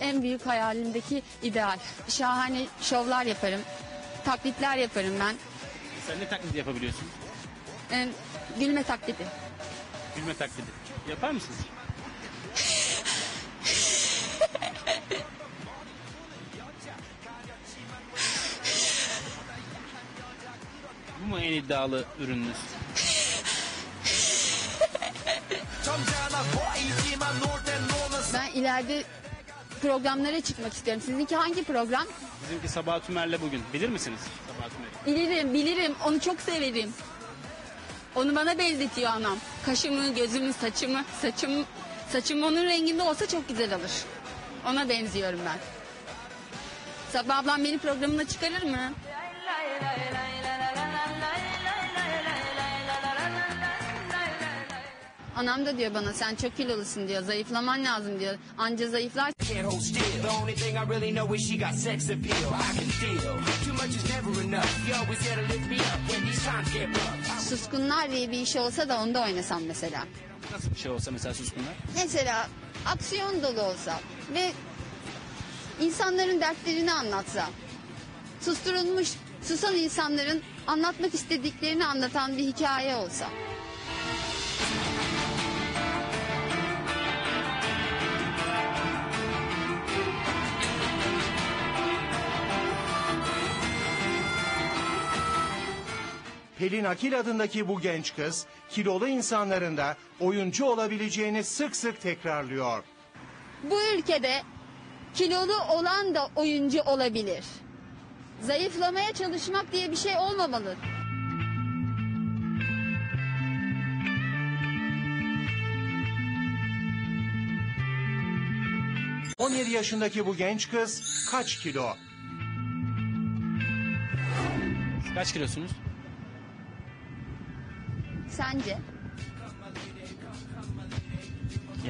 en büyük hayalimdeki ideal. Şahane şovlar yaparım. Taklitler yaparım ben. Sen ne taklidi yapabiliyorsun? Ee, gülme taklidi. Gülme taklidi. Yapar mısınız? Bu mu en iddialı ürününüz? Ben ileride programlara çıkmak istiyorum. Sizinki hangi program? Bizimki Sabah Tümer'le bugün. Bilir misiniz Sabah Tümer'i? Bilirim, bilirim. Onu çok severim. Onu bana benzetiyor anam. Kaşımı, gözümü, saçımı, saçım, saçım onun renginde olsa çok güzel olur. Ona benziyorum ben. Sabah ablam beni programına çıkarır mı? Anam da diyor bana sen çok kilolusun diyor. Zayıflaman lazım diyor. Anca zayıflar. Suskunlar diye bir iş olsa da onda oynasam mesela. Nasıl bir şey olsa mesela suskunlar? Mesela aksiyon dolu olsa ve insanların dertlerini anlatsa. Susturulmuş, susan insanların anlatmak istediklerini anlatan bir hikaye olsa. Pelin Akil adındaki bu genç kız kilolu insanların da oyuncu olabileceğini sık sık tekrarlıyor. Bu ülkede kilolu olan da oyuncu olabilir. Zayıflamaya çalışmak diye bir şey olmamalı. – 17 yaşındaki bu genç kız kaç kilo? Kaç kilosunuz? Sence?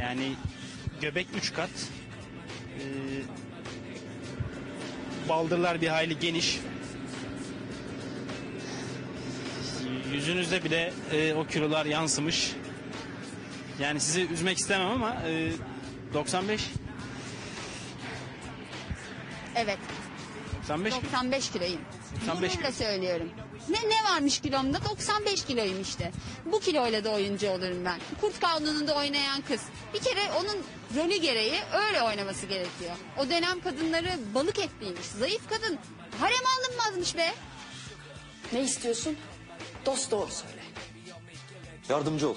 Yani göbek 3 kat. Ee, baldırlar bir hayli geniş. Yüzünüzde bile e, o kilolar yansımış. Yani sizi üzmek istemem ama e, 95 Evet. 95 mi? 95 kiloyum. 95 Gururla kilo. söylüyorum. Ne ne varmış kilomda? 95 kiloyum işte. Bu kiloyla da oyuncu olurum ben. Kurt Kanun'unda oynayan kız. Bir kere onun rolü gereği öyle oynaması gerekiyor. O dönem kadınları balık etliymiş. Zayıf kadın. Harem alınmazmış be. Ne istiyorsun? Dost doğru söyle. Yardımcı ol.